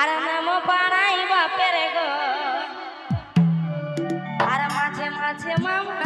আর নাম পাড়াই বাপের গো। আর মাঝে মাঝে মামা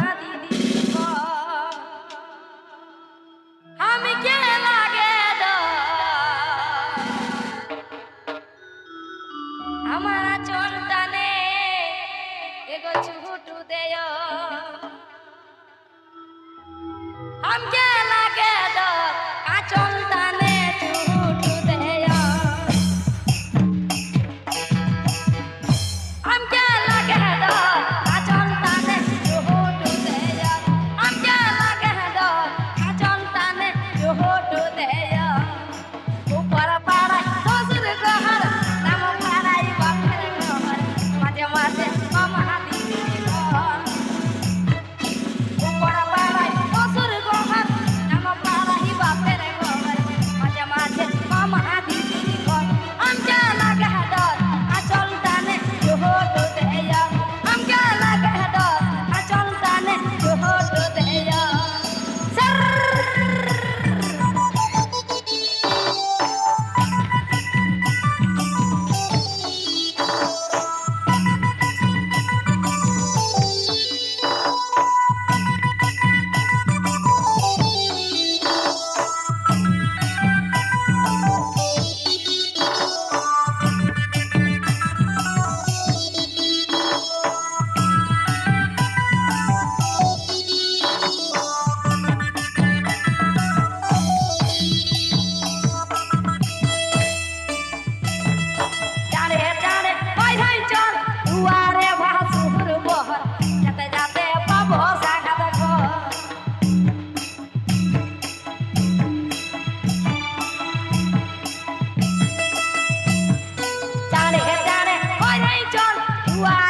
Wow.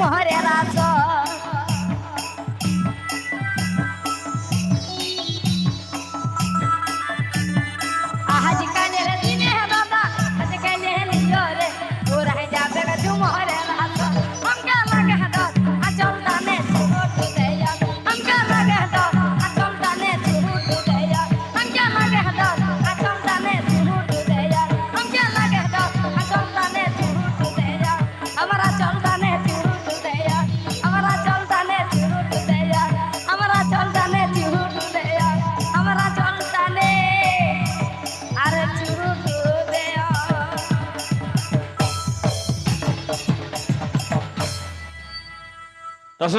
মহারেরা